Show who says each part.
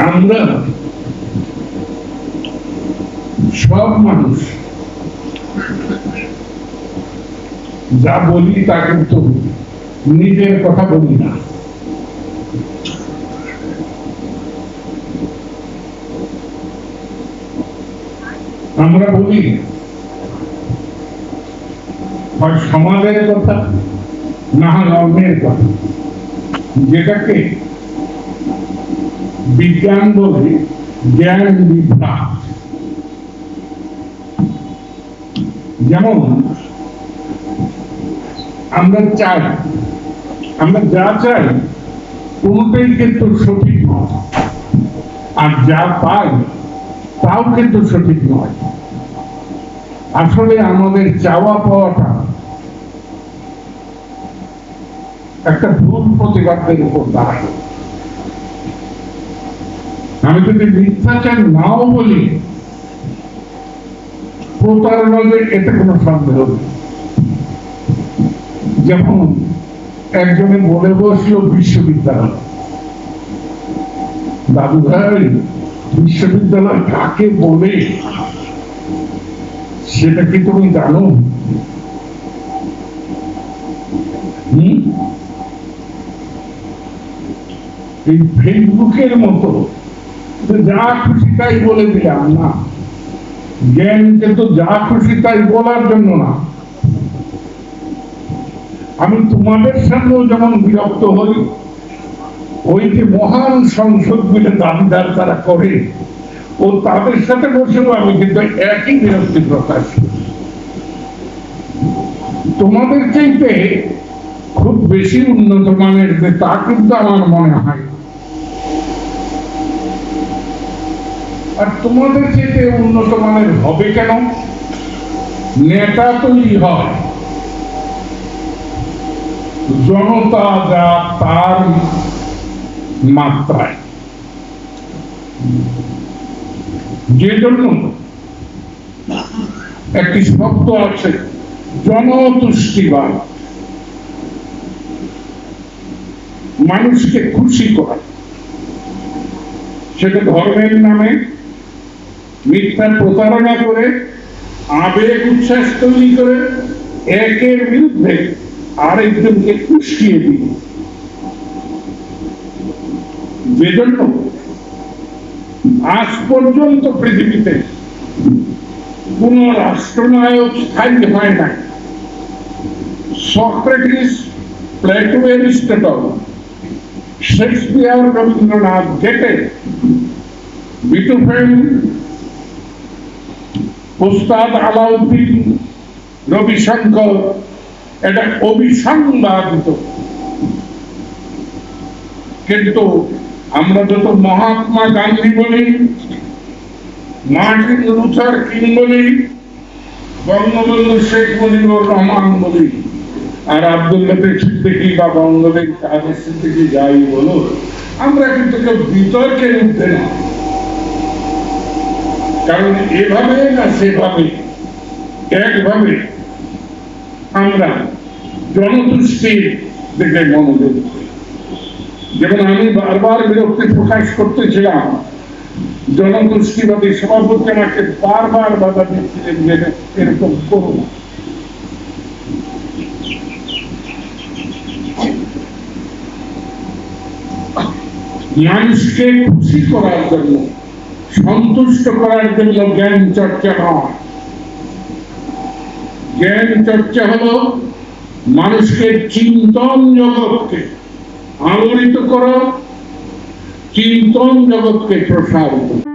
Speaker 1: আমরা সব মানুষ যা বলি তা কিন্তু নিজের কথা বলি না। আমরা বলি, হয় সমাজের কথা, না হয় কথা। যেটাকে বিজ্ঞান বলে জ্ঞান বিভ্রাট। যেমন, আমরা চাই, আমরা যা চাই, কোনটাই কিন্তু সঠিক নয়। আর যা পাই, তাও কিন্তু সঠিক নয়। আসলে আমাদের চাওয়া পাওয়াটা একটা ভুল প্রতিবাদের উপর দাঁড়ায়। আমি যদি মিথ্যাচার নাও বলি, প্রতারণাদের এতে কোনো সন্দেহ নেই। যেমন একজনে বলে বসল বিশ্ববিদ্যালয়। দাদু ভাই, বিশ্ববিদ্যালয় কাকে বলে? সেটা কি তুমি জানো? এই ফেসবুকের মতো যে খুশি তাই বলে দিলাম, না। জ্ঞানকে তো যা খুশি তাই বলার জন্য না। আমি তোমাদের সামনেও যেমন বিরক্ত হই, ওই যে মহান সংসদগুলো দাবিদার তারা করে, ও তাদের সাথে বসেও আমি কিন্তু একই বিরক্তি প্রকাশ তোমাদের চাইতে খুব বেশি উন্নত মানের যে তা কিন্তু আমার মনে হয় আর তোমাদের চাইতে উন্নত মানের হবে কেন? নেতা তৈরি হয়। জনতা যা তার মাত্রায়। যে জন্য একটি শব্দ আছে, জনতুষ্টিবাদ। মানুষকে খুশি করা। সেটা ধর্মের নামে মিথ্যা প্রতারণা করে, আবেগ উচ্ছ্বাস তৈরি করে, একের বিরুদ্ধে আরেকজনকে উস্কিয়ে দিই যেজন্য আজ পর্যন্ত পৃথিবীতে কোন রাষ্ট্রনায়ক স্থায়ী হয় নাই। Socrates Plato Aristotle Shakespeare, Rabindranath Goethe Beethoven Alauddin Ravishankar এটা অবিসংবাদিত কিন্তু আমরা যত মহাত্মা গান্ধী বলি, মার্টিন লুথার কিং বলি, বঙ্গবন্ধু শেখ মুজিবুর রহমান বলি, আর আব্দুল লতিফ সিদ্দিকী বা বঙ্গবন্ধু কাদের সিদ্দিকী যাই বলো আমরা কিন্তু কেউ বিতর্কের ঊর্ধ্বে না। কারণ এভাবে না সেভাবে, একভাবে আমরা জনতুষ্টির দিকে মনোযোগ যেমন আমি বারবার বিরক্তি প্রকাশ করতেছিলাম জনগোষ্ঠীবাদী সভাপতি আমাকে বারবার বাধা দিচ্ছিলেন যে এরকম করো মানুষকে খুশি করার জন্য সন্তুষ্ট করার জন্য জ্ঞান চর্চা হয় জ্ঞান চর্চা হল মানুষকে চিন্তন জগৎকে আলোড়িত করো, চিন্তন জগৎকে প্রসারিত